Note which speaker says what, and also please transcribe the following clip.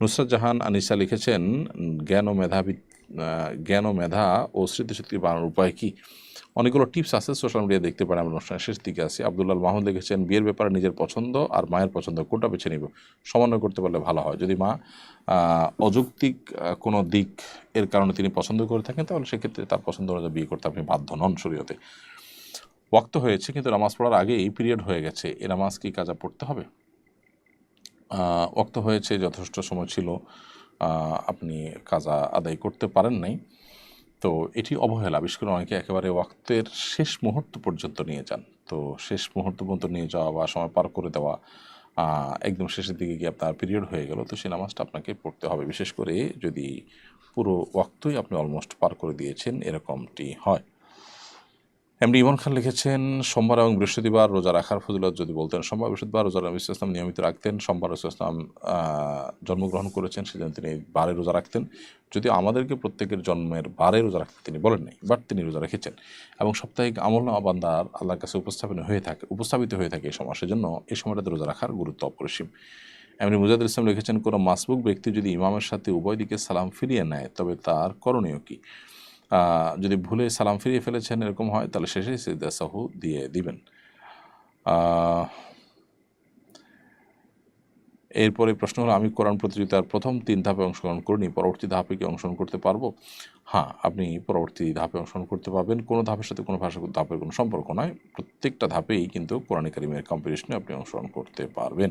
Speaker 1: নুসরাত জাহান আনিসা লিখেছেন, জ্ঞান ও মেধাবী জ্ঞান ও মেধা ও স্মৃতিশক্তি বাড়ানোর উপায় কি? অনেকগুলো টিপস আছে, সোশ্যাল মিডিয়া দেখতে পারেন আমরা অনুষ্ঠানের শেষ দিকে আছি। আবদুল্লাহ মাহমুদ লিখেছেন, বিয়ের ব্যাপারে নিজের পছন্দ আর মায়ের পছন্দ, কোনটা বেছে নিব? সমন্বয় করতে পারলে ভালো হয়। যদি মা অযৌক্তিক কোনো দিক এর কারণে তিনি পছন্দ করে থাকেন, তাহলে সেক্ষেত্রে তার পছন্দ অনুযায়ী বিয়ে করতে আপনি বাধ্য নন শরীয়তে। ওয়াক্ত হয়েছে, কিন্তু নামাজ পড়ার আগে এই পিরিয়ড হয়ে গেছে। এ নামাজ কি কাজা পড়তে হবে? ওয়াক্ত হয়েছে, যথেষ্ট সময় ছিল আপনি কাজা আদায় করতে পারেন নাই। তো এটি অবহেলা, বিশেষ করে অনেকে একেবারে ওয়াক্তের শেষ মুহূর্ত পর্যন্ত নিয়ে যান। তো শেষ মুহূর্ত পর্যন্ত নিয়ে যাওয়া বা সময় পার করে দেওয়া একদম শেষের দিকে গিয়ে আপনার পিরিয়ড হয়ে গেল, তো সেই নামাজটা আপনাকে পড়তে হবে। বিশেষ করে যদি পুরো ওয়াক্তই আপনি অলমোস্ট পার করে দিয়েছেন, এরকমটি হয়। এমডি ইমন খান লিখেছেন, সোমবার এবং বৃহস্পতিবার রোজা রাখার ফজিলত যদি বলতেন, সোমবার, বৃহস্পতিবার রোজা নবী ইসলাম নিয়মিত রাখতেন, সোমবার রসুল ইসলাম জন্মগ্রহণ করেছেন সেদিন তিনি বারে রোজা রাখতেন। যদিও আমাদেরকে প্রত্যেকের জন্মের বারে রোজা রাখতে তিনি বলেন নাই, বাট তিনি রোজা রেখেছেন। এবং সাপ্তাহিক আমল নামা বান্দার আল্লাহর কাছে উপস্থাপন হয়ে থাকে, উপস্থাপিত হয়ে থাকে এই সময়, সেজন্য এই সময়টাতে রোজা রাখার গুরুত্ব অপরিসীম। এমনি মুজাদুল ইসলাম লিখেছেন, কোনো মাসবুক ব্যক্তি যদি ইমামের সাথে উভয় দিকে সালাম ফিরিয়ে নেয়, তবে তার করণীয় কী? যদি ভুলে সালাম ফিরিয়ে ফেলেছেন এরকম হয়, তাহলে শেষে সিদ্দা সাহু দিয়ে দিবেন। এরপরে প্রশ্ন হলো, আমি কোরআন প্রতিযোগিতার প্রথম তিন ধাপে অংশগ্রহণ করিনি, পরবর্তী ধাপে কি অংশগ্রহণ করতে পারব? হ্যাঁ আপনি পরবর্তী ধাপে অংশগ্রহণ করতে পারবেন। কোনো ধাপের সাথে কোনো ভাষা, ধাপের কোনো সম্পর্ক নয়। প্রত্যেকটা ধাপেই কিন্তু কোরআন কারিমের কম্পিটিশনে আপনি অংশগ্রহণ করতে পারবেন।